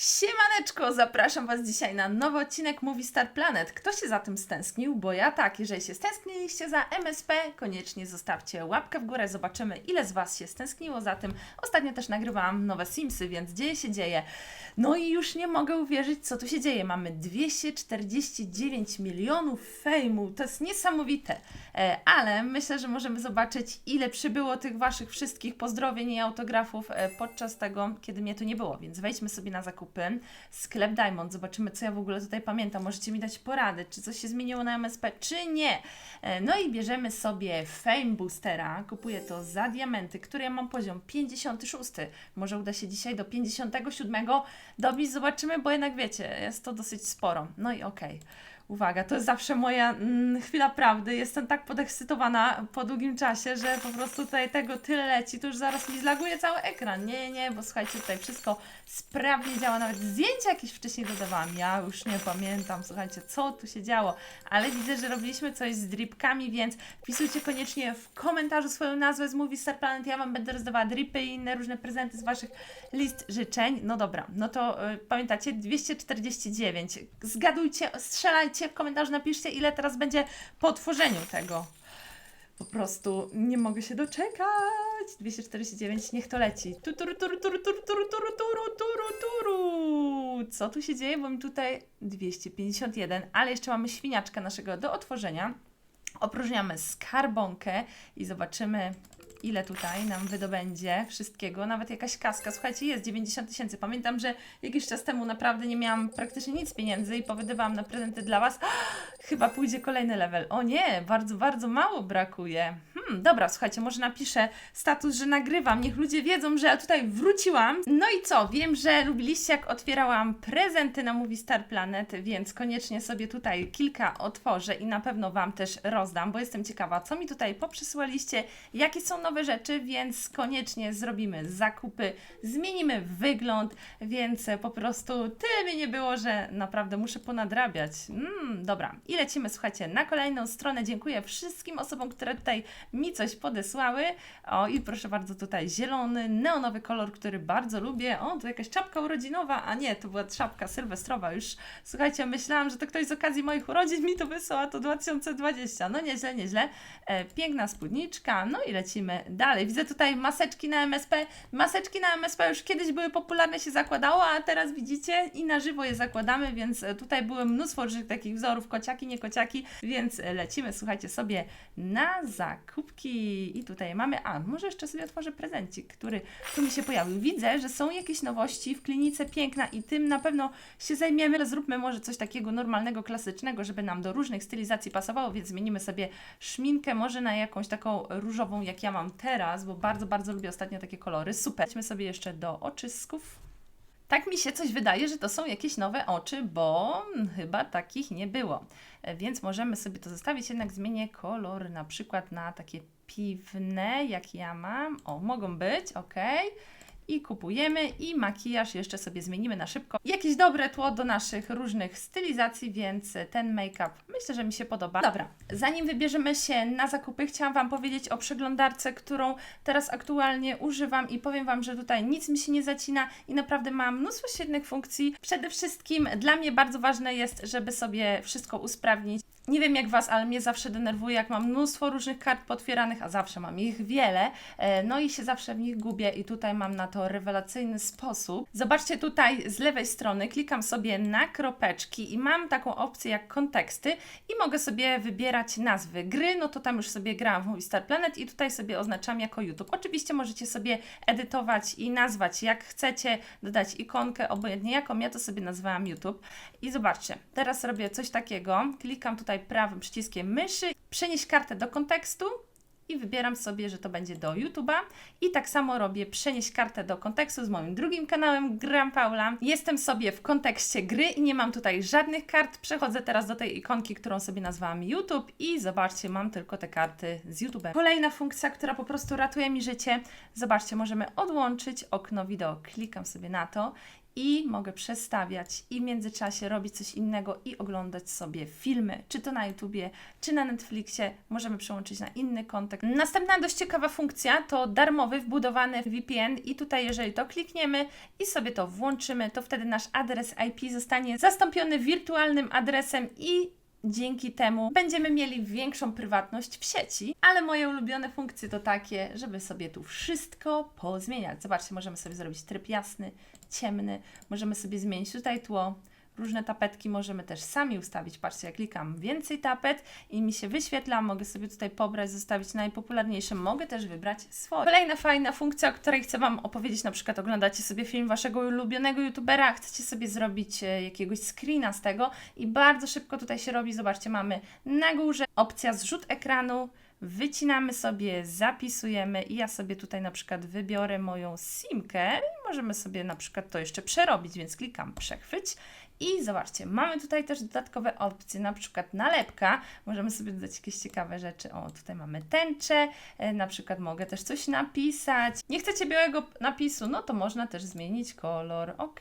Siemaneczko, zapraszam Was dzisiaj na nowy odcinek Movie Star Planet. Kto się za tym stęsknił? Bo ja tak, jeżeli się stęskniliście za MSP, koniecznie zostawcie łapkę w górę, zobaczymy ile z Was się stęskniło za tym. Ostatnio też nagrywałam nowe Simsy, więc dzieje się dzieje. No i już nie mogę uwierzyć, co tu się dzieje. Mamy 249 milionów fejmu, to jest niesamowite. E, ale myślę, że możemy zobaczyć, ile przybyło tych Waszych wszystkich pozdrowień i autografów e, podczas tego, kiedy mnie tu nie było. Więc wejdźmy sobie na zakupy. Sklep Diamond, zobaczymy, co ja w ogóle tutaj pamiętam. Możecie mi dać porady, czy coś się zmieniło na MSP, czy nie. E, No i bierzemy sobie Fame Boostera. Kupuję to za diamenty, które ja mam poziom 56. Może uda się dzisiaj do 57 dobić, zobaczymy, bo jednak wiecie, jest to dosyć sporo. No i okej. Uwaga, to jest zawsze moja mm, chwila prawdy. Jestem tak podekscytowana po długim czasie, że po prostu tutaj tego tyle leci, to już zaraz mi zlaguje cały ekran. Nie, nie, bo słuchajcie, tutaj wszystko sprawnie działa. Nawet zdjęcia jakieś wcześniej dodawałam. Ja już nie pamiętam, słuchajcie, co tu się działo. Ale widzę, że robiliśmy coś z dripkami, więc wpisujcie koniecznie w komentarzu swoją nazwę z Movie Star Planet. Ja Wam będę rozdawała dripy i inne różne prezenty z Waszych list życzeń. No dobra, no to y, pamiętacie, 249. Zgadujcie, strzelajcie w komentarzu, napiszcie ile teraz będzie po otworzeniu tego. Po prostu nie mogę się doczekać. 249, niech to leci. Tu, turu, turu, turu, turu, turu, turu, turu, turu, turu. Co tu się dzieje? Bo mi tutaj 251, ale jeszcze mamy świniaczka naszego do otworzenia. Opróżniamy skarbonkę i zobaczymy, ile tutaj nam wydobędzie wszystkiego. Nawet jakaś kaska. Słuchajcie, jest 90 tysięcy. Pamiętam, że jakiś czas temu naprawdę nie miałam praktycznie nic pieniędzy i powydawałam na prezenty dla Was. Chyba pójdzie kolejny level. O nie, bardzo, bardzo mało brakuje. Hmm, dobra, słuchajcie, może napiszę status, że nagrywam. Niech ludzie wiedzą, że ja tutaj wróciłam. No i co? Wiem, że lubiliście, jak otwierałam prezenty na Movie Star Planet, więc koniecznie sobie tutaj kilka otworzę i na pewno Wam też rozdam, bo jestem ciekawa, co mi tutaj poprzysyłaliście, jakie są nowe rzeczy, więc koniecznie zrobimy zakupy, zmienimy wygląd, więc po prostu tyle mi nie było, że naprawdę muszę ponadrabiać. Mm, dobra, i lecimy, słuchajcie, na kolejną stronę. Dziękuję wszystkim osobom, które tutaj mi coś podesłały. O, i proszę bardzo, tutaj zielony, neonowy kolor, który bardzo lubię. O, tu jakaś czapka urodzinowa, a nie, to była czapka sylwestrowa. Już, słuchajcie, myślałam, że to ktoś z okazji moich urodzin mi to wysłał, a to 2020. No nieźle, nieźle. E, piękna spódniczka, no i lecimy dalej. Widzę tutaj maseczki na MSP. Maseczki na MSP już kiedyś były popularne, się zakładało, a teraz widzicie i na żywo je zakładamy, więc e, tutaj było mnóstwo różnych takich wzorów, kociaki, nie kociaki, więc e, lecimy, słuchajcie, sobie na zakupki. I tutaj mamy, a może jeszcze sobie otworzę prezencik, który tu mi się pojawił. Widzę, że są jakieś nowości w klinice piękna i tym na pewno się zajmiemy, zróbmy może coś takiego normalnego, klasycznego, żeby nam do różnych stylizacji pasowało, więc zmienimy sobie szminkę może na jakąś taką różową, jak ja mam teraz, bo bardzo, bardzo lubię ostatnio takie kolory. Super. Idźmy sobie jeszcze do oczysków. Tak mi się coś wydaje, że to są jakieś nowe oczy, bo chyba takich nie było. E, Więc możemy sobie to zostawić, jednak zmienię kolor na przykład na takie piwne, jak ja mam. O, mogą być, ok. I kupujemy i makijaż jeszcze sobie zmienimy na szybko. Jakieś dobre tło do naszych różnych stylizacji, więc ten make-up myślę, że mi się podoba. Dobra, zanim wybierzemy się na zakupy, chciałam Wam powiedzieć o przeglądarce, którą teraz aktualnie używam i powiem Wam, że tutaj nic mi się nie zacina i naprawdę ma mnóstwo świetnych funkcji. Przede wszystkim dla mnie bardzo ważne jest, żeby sobie wszystko usprawnić. Nie wiem jak Was, ale mnie zawsze denerwuje, jak mam mnóstwo różnych kart potwieranych, a zawsze mam ich wiele, e, no i się zawsze w nich gubię i tutaj mam na to rewelacyjny sposób. Zobaczcie tutaj z lewej strony, klikam sobie na kropeczki i mam taką opcję jak konteksty i mogę sobie wybierać nazwy gry, no to tam już sobie grałam w Movie Star Planet i tutaj sobie oznaczam jako YouTube. Oczywiście możecie sobie edytować i nazwać jak chcecie, dodać ikonkę, obojętnie jaką, ja to sobie nazwałam YouTube. I zobaczcie, teraz robię coś takiego, klikam tutaj prawym przyciskiem myszy, przenieść kartę do kontekstu i wybieram sobie, że to będzie do YouTube'a. I tak samo robię przenieść kartę do kontekstu z moim drugim kanałem Gram Paula. Jestem sobie w kontekście gry i nie mam tutaj żadnych kart. Przechodzę teraz do tej ikonki, którą sobie nazwałam YouTube i zobaczcie, mam tylko te karty z YouTube'em. Kolejna funkcja, która po prostu ratuje mi życie. Zobaczcie, możemy odłączyć okno wideo. Klikam sobie na to i mogę przestawiać i w międzyczasie robić coś innego i oglądać sobie filmy, czy to na YouTubie, czy na Netflixie. Możemy przełączyć na inny kontekst. Następna dość ciekawa funkcja to darmowy, wbudowany VPN i tutaj jeżeli to klikniemy i sobie to włączymy, to wtedy nasz adres IP zostanie zastąpiony wirtualnym adresem i Dzięki temu będziemy mieli większą prywatność w sieci, ale moje ulubione funkcje to takie, żeby sobie tu wszystko pozmieniać. Zobaczcie, możemy sobie zrobić tryb jasny, ciemny, możemy sobie zmienić tutaj tło, różne tapetki możemy też sami ustawić. Patrzcie, jak klikam więcej tapet i mi się wyświetla, mogę sobie tutaj pobrać, zostawić najpopularniejsze, mogę też wybrać swoje. Kolejna fajna funkcja, o której chcę Wam opowiedzieć, na przykład oglądacie sobie film Waszego ulubionego youtubera, chcecie sobie zrobić e, jakiegoś screena z tego i bardzo szybko tutaj się robi, zobaczcie, mamy na górze opcja zrzut ekranu, wycinamy sobie, zapisujemy i ja sobie tutaj na przykład wybiorę moją simkę i możemy sobie na przykład to jeszcze przerobić, więc klikam przechwyć i zobaczcie, mamy tutaj też dodatkowe opcje, na przykład nalepka, możemy sobie dodać jakieś ciekawe rzeczy, o tutaj mamy tęczę, e, na przykład mogę też coś napisać, nie chcecie białego napisu, no to można też zmienić kolor, ok.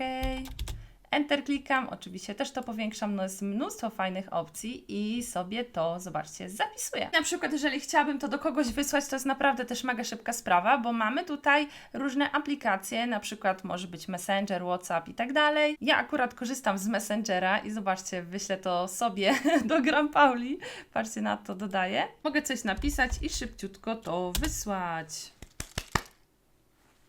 Enter klikam, oczywiście też to powiększam, no jest mnóstwo fajnych opcji i sobie to, zobaczcie, zapisuję. Na przykład, jeżeli chciałabym to do kogoś wysłać, to jest naprawdę też mega szybka sprawa, bo mamy tutaj różne aplikacje, na przykład może być Messenger, WhatsApp i tak dalej. Ja akurat korzystam z Messengera i zobaczcie, wyślę to sobie do Gram Pauli. Patrzcie na to, dodaję. Mogę coś napisać i szybciutko to wysłać.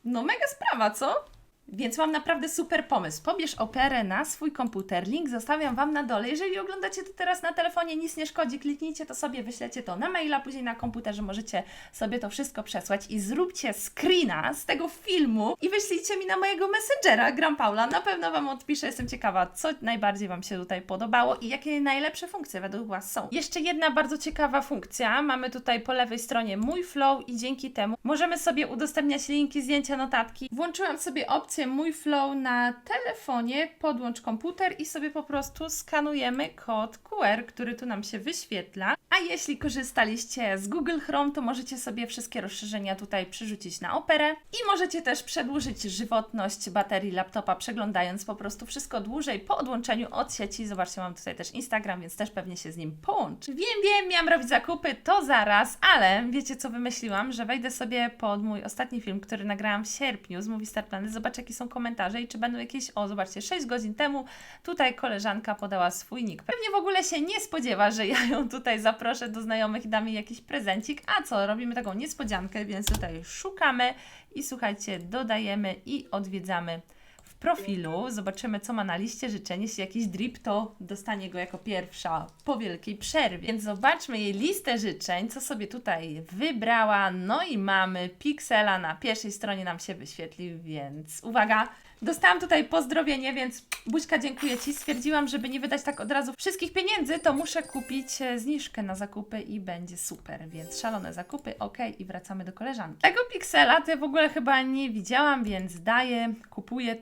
No mega sprawa, co? Więc mam naprawdę super pomysł. Pobierz operę na swój komputer. Link zostawiam Wam na dole. Jeżeli oglądacie to teraz na telefonie, nic nie szkodzi, kliknijcie to sobie, wyślecie to na maila, później na komputerze możecie sobie to wszystko przesłać i zróbcie screena z tego filmu i wyślijcie mi na mojego messengera, Gram Paula. Na pewno Wam odpiszę, jestem ciekawa, co najbardziej Wam się tutaj podobało i jakie najlepsze funkcje według Was są. Jeszcze jedna bardzo ciekawa funkcja. Mamy tutaj po lewej stronie mój flow i dzięki temu możemy sobie udostępniać linki, zdjęcia, notatki. Włączyłam sobie opcję mój flow na telefonie, podłącz komputer i sobie po prostu skanujemy kod QR, który tu nam się wyświetla. A jeśli korzystaliście z Google Chrome, to możecie sobie wszystkie rozszerzenia tutaj przerzucić na Operę i możecie też przedłużyć żywotność baterii laptopa, przeglądając po prostu wszystko dłużej po odłączeniu od sieci. Zobaczcie, mam tutaj też Instagram, więc też pewnie się z nim połączy. Wiem, wiem, miałam robić zakupy, to zaraz, ale wiecie co wymyśliłam? Że wejdę sobie pod mój ostatni film, który nagrałam w sierpniu z Movie Star Planet, zobaczę jakie są komentarze i czy będą jakieś, o zobaczcie, 6 godzin temu tutaj koleżanka podała swój nick. Pewnie w ogóle się nie spodziewa, że ja ją tutaj zaproszę do znajomych i dam jej jakiś prezencik, a co, robimy taką niespodziankę, więc tutaj szukamy i słuchajcie, dodajemy i odwiedzamy profilu, zobaczymy co ma na liście życzeń, jeśli jakiś drip, to dostanie go jako pierwsza po wielkiej przerwie. Więc zobaczmy jej listę życzeń, co sobie tutaj wybrała, no i mamy Pixela na pierwszej stronie nam się wyświetlił, więc uwaga, Dostałam tutaj pozdrowienie, więc Buźka, dziękuję Ci. Stwierdziłam, żeby nie wydać tak od razu wszystkich pieniędzy, to muszę kupić e, zniżkę na zakupy i będzie super. Więc szalone zakupy, ok, i wracamy do koleżanki. Tego piksela to ja w ogóle chyba nie widziałam, więc daję,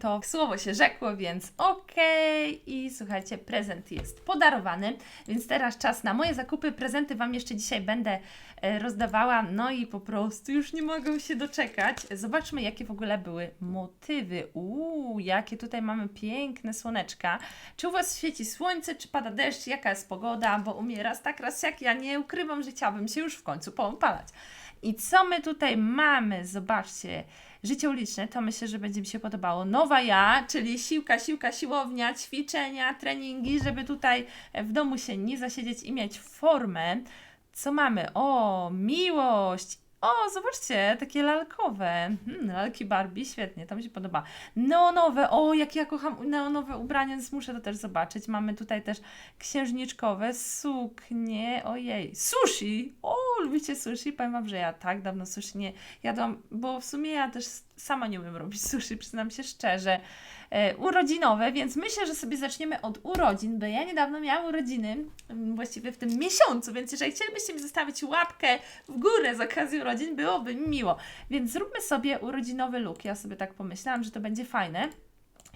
to. Słowo się rzekło, więc ok. I słuchajcie, prezent jest podarowany, więc teraz czas na moje zakupy. Prezenty Wam jeszcze dzisiaj będę e, rozdawała, no i po prostu już nie mogę się doczekać. Zobaczmy, jakie w ogóle były motywy. Uuu, jakie tutaj mamy piękne słoneczka. Czy u Was świeci słońce, czy pada deszcz, jaka jest pogoda? Bo u mnie raz tak, raz jak ja nie ukrywam, że chciałabym się już w końcu poopalać. I co my tutaj mamy? Zobaczcie. Życie uliczne, to myślę, że będzie mi się podobało. Nowa ja, czyli siłka, siłka, siłownia, ćwiczenia, treningi, żeby tutaj w domu się nie zasiedzieć i mieć formę. Co mamy? O, miłość, o, zobaczcie, takie lalkowe. Hmm, lalki Barbie, świetnie, to mi się podoba. Neonowe, o, jak ja kocham neonowe ubrania, więc muszę to też zobaczyć. Mamy tutaj też księżniczkowe suknie, ojej, sushi. O, lubicie sushi? Powiem Wam, że ja tak dawno sushi nie jadłam, bo w sumie ja też sama nie umiem robić sushi, przyznam się szczerze. E, urodzinowe, więc myślę, że sobie zaczniemy od urodzin, bo ja niedawno miałam urodziny, mm, właściwie w tym miesiącu, więc jeżeli chcielibyście mi zostawić łapkę w górę z okazji urodzin, byłoby mi miło. Więc zróbmy sobie urodzinowy look. Ja sobie tak pomyślałam, że to będzie fajne.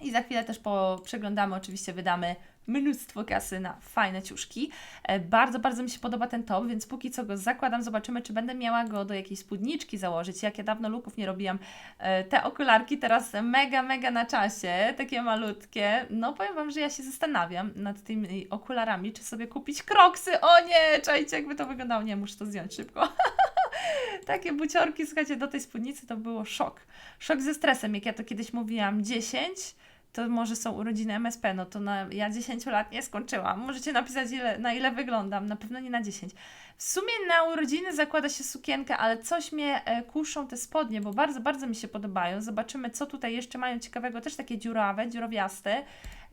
I za chwilę też po, przeglądamy, oczywiście wydamy mnóstwo kasy na fajne ciuszki. E, Bardzo, bardzo mi się podoba ten top, więc póki co go zakładam, zobaczymy, czy będę miała go do jakiejś spódniczki założyć. Jak ja dawno luków nie robiłam, e, te okularki teraz mega, mega na czasie, takie malutkie. No powiem Wam, że ja się zastanawiam nad tymi okularami, czy sobie kupić kroksy. O nie, czajcie, jakby to wyglądało. Nie, muszę to zdjąć szybko. Takie buciorki, słuchajcie, do tej spódnicy to było szok. Szok ze stresem, jak ja to kiedyś mówiłam, 10, to może są urodziny MSP, no to na, ja 10 lat nie skończyłam. Możecie napisać, ile, na ile wyglądam, na pewno nie na 10. W sumie na urodziny zakłada się sukienkę, ale coś mnie e, kuszą te spodnie, bo bardzo, bardzo mi się podobają. Zobaczymy, co tutaj jeszcze mają ciekawego, też takie dziurawe, dziurowiaste.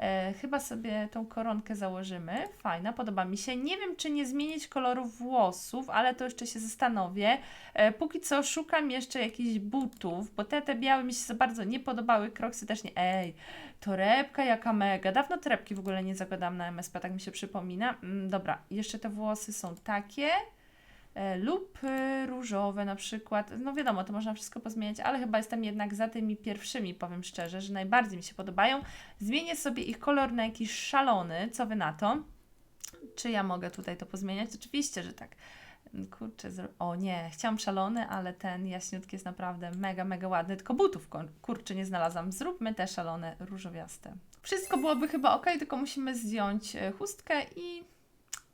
E, chyba sobie tą koronkę założymy. Fajna, podoba mi się. Nie wiem, czy nie zmienić koloru włosów, ale to jeszcze się zastanowię. E, póki co szukam jeszcze jakichś butów, bo te, te białe mi się za bardzo nie podobały, kroksy też nie. Ej, torebka jaka mega. Dawno torebki w ogóle nie zakładałam na MSP, tak mi się przypomina. Mm, dobra, jeszcze te włosy są takie. E, lub e, różowe na przykład. No wiadomo, to można wszystko pozmieniać, ale chyba jestem jednak za tymi pierwszymi, powiem szczerze, że najbardziej mi się podobają. Zmienię sobie ich kolor na jakiś szalony, co wy na to? Czy ja mogę tutaj to pozmieniać? Oczywiście, że tak. Kurczę, o nie, chciałam szalony, ale ten jaśniutki jest naprawdę mega, mega ładny, tylko butów kurczę nie znalazłam. Zróbmy te szalone, różowiaste. Wszystko byłoby chyba ok, tylko musimy zdjąć e, chustkę i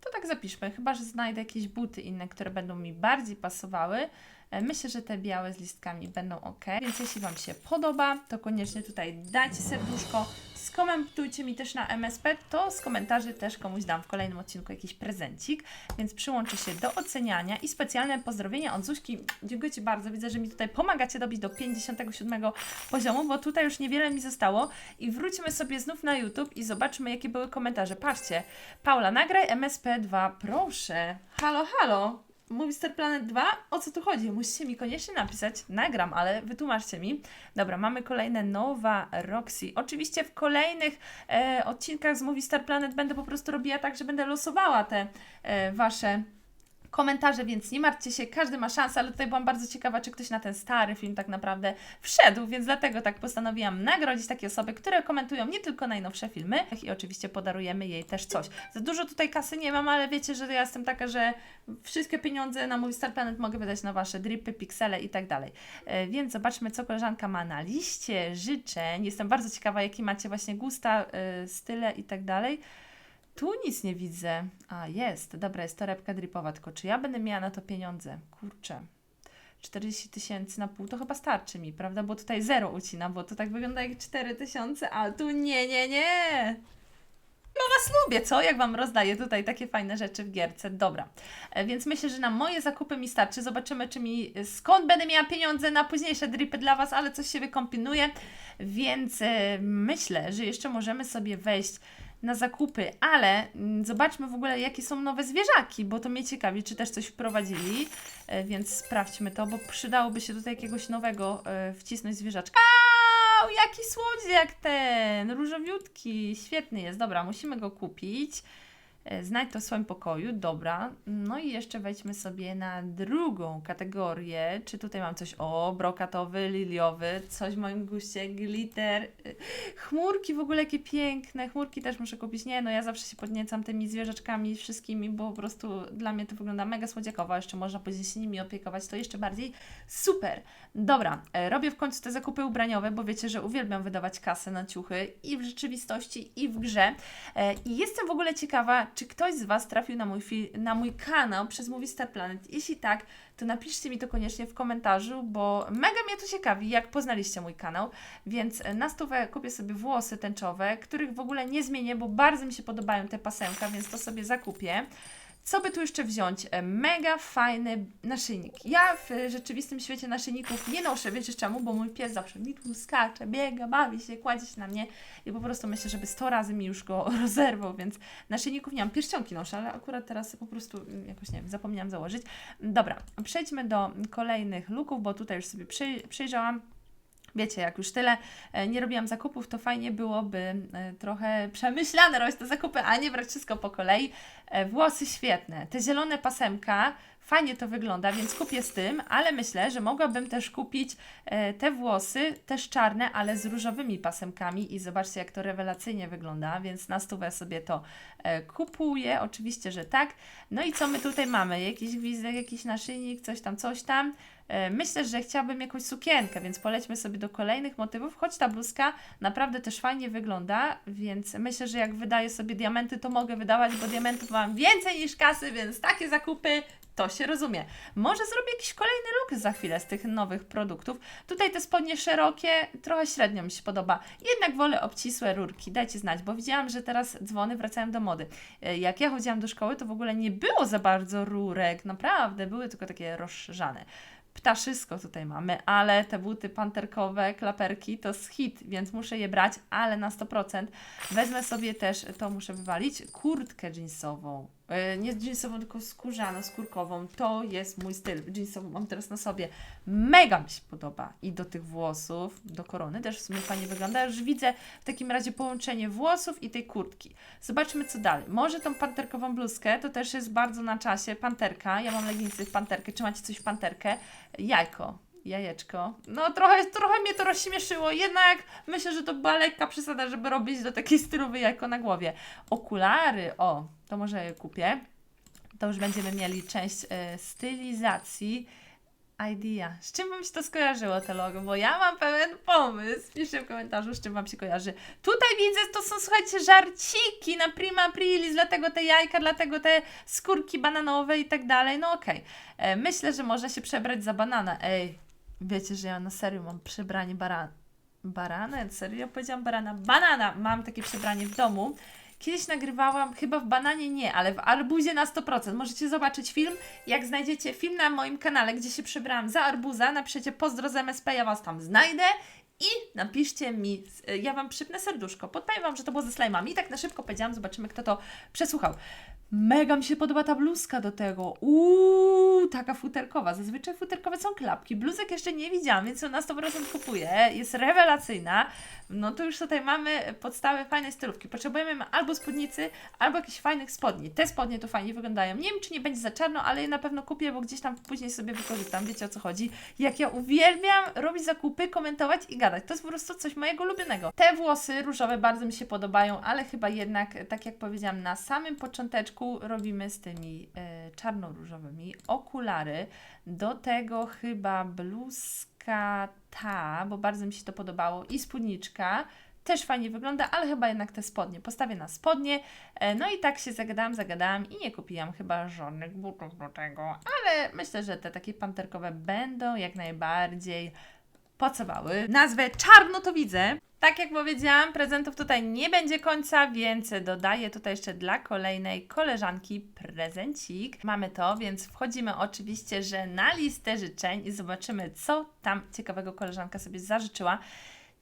to tak zapiszmy, chyba że znajdę jakieś buty inne, które będą mi bardziej pasowały. E, Myślę, że te białe z listkami będą ok. Więc jeśli Wam się podoba, to koniecznie tutaj dajcie serduszko, skomentujcie mi też na MSP, to z komentarzy też komuś dam w kolejnym odcinku jakiś prezencik, więc przyłączę się do oceniania i specjalne pozdrowienia od Zuśki. Dziękuję Ci bardzo, widzę, że mi tutaj pomagacie dobić do 57 poziomu, bo tutaj już niewiele mi zostało i wróćmy sobie znów na YouTube i zobaczmy, jakie były komentarze. Patrzcie, Paula, nagraj MSP2, proszę. Halo, halo. Mówi Star Planet 2? O co tu chodzi? Musicie mi koniecznie napisać. Nagram, ale wytłumaczcie mi. Dobra, mamy kolejne Nowa Roxy. Oczywiście w kolejnych e, odcinkach z Movie Star Planet będę po prostu robiła tak, że będę losowała te e, Wasze komentarze, więc nie martwcie się, każdy ma szansę, ale tutaj byłam bardzo ciekawa, czy ktoś na ten stary film tak naprawdę wszedł, więc dlatego tak postanowiłam nagrodzić takie osoby, które komentują nie tylko najnowsze filmy i oczywiście podarujemy jej też coś. Za dużo tutaj kasy nie mam, ale wiecie, że ja jestem taka, że wszystkie pieniądze na mój Star Planet mogę wydać na Wasze dripy, piksele i tak dalej. E, Więc zobaczmy, co koleżanka ma na liście życzeń. Jestem bardzo ciekawa, jakie macie właśnie gusta, e, style i tak dalej. Tu nic nie widzę. A, jest. Dobra, jest torebka dripowa, tylko czy ja będę miała na to pieniądze? Kurczę. 40 tysięcy na pół to chyba starczy mi, prawda? Bo tutaj zero ucina, bo to tak wygląda jak 4 tysiące, a tu nie, nie, nie. No Was lubię, co? Jak Wam rozdaję tutaj takie fajne rzeczy w gierce. Dobra, e, więc myślę, że na moje zakupy mi starczy. Zobaczymy, czy mi, skąd będę miała pieniądze na późniejsze dripy dla Was, ale coś się wykombinuje. Więc e, myślę, że jeszcze możemy sobie wejść na zakupy, ale mm, zobaczmy w ogóle, jakie są nowe zwierzaki, bo to mnie ciekawi, czy też coś wprowadzili, e, więc sprawdźmy to, bo przydałoby się tutaj jakiegoś nowego e, wcisnąć zwierzaczka. Au, jaki słodziak ten, różowiutki, świetny jest, dobra, musimy go kupić. E, Znajdź to w swoim pokoju, dobra. No i jeszcze wejdźmy sobie na drugą kategorię. Czy tutaj mam coś? O, brokatowy, liliowy, coś w moim guście, glitter. E, Chmurki w ogóle jakie piękne, chmurki też muszę kupić. Nie, no ja zawsze się podniecam tymi zwierzaczkami wszystkimi, bo po prostu dla mnie to wygląda mega słodziakowo. Jeszcze można później się nimi opiekować, to jeszcze bardziej super. Dobra, e, robię w końcu te zakupy ubraniowe, bo wiecie, że uwielbiam wydawać kasę na ciuchy i w rzeczywistości, i w grze. I jestem w ogóle ciekawa, czy ktoś z Was trafił na mój, na mój kanał przez Movie Star Planet. Jeśli tak, to napiszcie mi to koniecznie w komentarzu, bo mega mnie to ciekawi, jak poznaliście mój kanał. Więc e, na stówę kupię sobie włosy tęczowe, których w ogóle nie zmienię, bo bardzo mi się podobają te pasemka, więc to sobie zakupię. Co by tu jeszcze wziąć? E, Mega fajny naszyjnik. Ja w rzeczywistym świecie naszyjników nie noszę, wiecie czemu? Bo mój pies zawsze mi tu skacze, biega, bawi się, kładzie się na mnie i po prostu myślę, żeby 100 razy mi już go rozerwał, więc naszyjników nie mam. Pierścionki noszę, ale akurat teraz po prostu mm, jakoś, nie wiem, zapomniałam założyć. Dobra, przejdźmy do kolejnych looków, bo tutaj już sobie przyjrzałam. Wiecie, jak już tyle e, nie robiłam zakupów, to fajnie byłoby e, trochę przemyślane robić te zakupy, a nie brać wszystko po kolei. E, Włosy świetne. Te zielone pasemka Fajnie to wygląda, więc kupię z tym, ale myślę, że mogłabym też kupić e, te włosy, też czarne, ale z różowymi pasemkami i zobaczcie, jak to rewelacyjnie wygląda, więc na stówę sobie to e, kupuję, oczywiście, że tak. No i co my tutaj mamy? Jakiś gwizdek, jakiś naszyjnik, coś tam, coś tam. E, Myślę, że chciałabym jakąś sukienkę, więc polećmy sobie do kolejnych motywów, choć ta bluzka naprawdę też fajnie wygląda, więc myślę, że jak wydaję sobie diamenty, to mogę wydawać, bo diamentów mam więcej niż kasy, więc takie zakupy to się rozumie. Może zrobię jakiś kolejny look za chwilę z tych nowych produktów. Tutaj te spodnie szerokie, trochę średnio mi się podoba. Jednak wolę obcisłe rurki. Dajcie znać, bo widziałam, że teraz dzwony wracają do mody. E, Jak ja chodziłam do szkoły, to w ogóle nie było za bardzo rurek. Naprawdę, były tylko takie rozszerzane. Ptaszysko tutaj mamy, ale te buty panterkowe, klaperki to jest hit, więc muszę je brać, ale na 100%. Wezmę sobie też, to muszę wywalić, kurtkę jeansową. Yy, nie jeansową, tylko skórzaną, skórkową. To jest mój styl. Jeansową mam teraz na sobie. Mega mi się podoba. I do tych włosów, do korony też w sumie fajnie wygląda. Już widzę w takim razie połączenie włosów i tej kurtki. Zobaczmy co dalej. Może tą panterkową bluzkę, to też jest bardzo na czasie. Panterka, ja mam leginsy w panterkę. Czy macie coś w panterkę? Jajko. Jajeczko. No trochę, trochę mnie to rozśmieszyło, jednak myślę, że to była lekka przesada, żeby robić do takiej stylowej jajko na głowie. Okulary, o, to może je kupię. To już będziemy mieli część e, stylizacji. Idea. Z czym Wam się to skojarzyło, te logo? Bo ja mam pewien pomysł. Piszcie w komentarzu, z czym Wam się kojarzy. Tutaj widzę, to są, słuchajcie, żarciki na prima aprilis, dlatego te jajka, dlatego te skórki bananowe i tak dalej. No okej. E, Myślę, że można się przebrać za banana. Ej, wiecie, że ja na serio mam przebranie barana. Barana? Serio powiedziałam barana? Banana! Mam takie przebranie w domu. Kiedyś nagrywałam, chyba w bananie nie, ale w arbuzie na 100%. Możecie zobaczyć film. Jak znajdziecie film na moim kanale, gdzie się przebrałam za arbuza, napiszecie pozdro z MSP, ja Was tam znajdę. I napiszcie mi, ja Wam przypnę serduszko. Podpowiem Wam, że to było ze slajmami. I tak na szybko powiedziałam, zobaczymy, kto to przesłuchał. Mega mi się podoba ta bluzka do tego. Uuu, taka futerkowa. Zazwyczaj futerkowe są klapki. Bluzek jeszcze nie widziałam, więc ją na 100% kupuję. Jest rewelacyjna. No to już tutaj mamy podstawy fajnej stylówki. Potrzebujemy albo spódnicy, albo jakichś fajnych spodni. Te spodnie to fajnie wyglądają. Nie wiem, czy nie będzie za czarno, ale je na pewno kupię, bo gdzieś tam później sobie wykorzystam. Wiecie o co chodzi. Jak ja uwielbiam robić zakupy, komentować i gadać. To jest po prostu coś mojego ulubionego. Te włosy różowe bardzo mi się podobają, ale chyba jednak, tak jak powiedziałam, na samym począteczku robimy z tymi e, czarno-różowymi okulary. Do tego chyba bluzka ta, bo bardzo mi się to podobało i spódniczka. Też fajnie wygląda, ale chyba jednak te spodnie. Postawię na spodnie. E, No i tak się zagadałam, zagadałam i nie kupiłam chyba żadnych butów do tego. Ale myślę, że te takie panterkowe będą jak najbardziej pasowały. Nazwę Czarno to widzę. Tak jak powiedziałam, prezentów tutaj nie będzie końca, więc dodaję tutaj jeszcze dla kolejnej koleżanki prezencik. Mamy to, więc wchodzimy oczywiście, że na listę życzeń i zobaczymy, co tam ciekawego koleżanka sobie zażyczyła.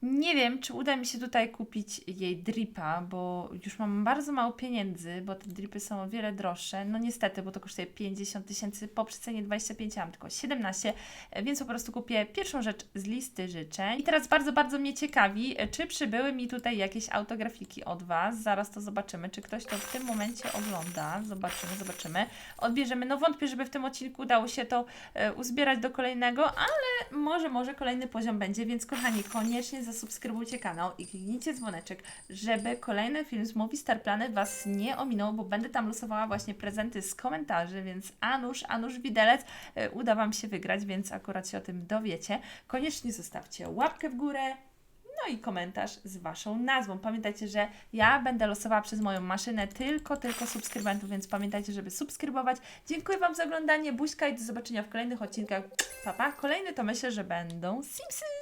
Nie wiem, czy uda mi się tutaj kupić jej dripa, bo już mam bardzo mało pieniędzy, bo te dripy są o wiele droższe. No niestety, bo to kosztuje 50 tysięcy, po przecenie 25 mam tylko 17, e, więc po prostu kupię pierwszą rzecz z listy życzeń. I teraz bardzo, bardzo mnie ciekawi, czy przybyły mi tutaj jakieś autografiki od Was. Zaraz to zobaczymy, czy ktoś to w tym momencie ogląda. Zobaczymy, zobaczymy. Odbierzemy. No wątpię, żeby w tym odcinku udało się to e, uzbierać do kolejnego, ale może, może kolejny poziom będzie, więc kochani, koniecznie zasubskrybujcie kanał i kliknijcie dzwoneczek, żeby kolejny film z Movie Star Planet Was nie ominął, bo będę tam losowała właśnie prezenty z komentarzy, więc Anusz, Anusz Widelec, e, uda Wam się wygrać, więc akurat się o tym dowiecie. Koniecznie zostawcie łapkę w górę, no i komentarz z Waszą nazwą. Pamiętajcie, że ja będę losowała przez moją maszynę tylko, tylko subskrybentów, więc pamiętajcie, żeby subskrybować. Dziękuję Wam za oglądanie, buźka i do zobaczenia w kolejnych odcinkach. Papa, kolejny to myślę, że będą Simsy.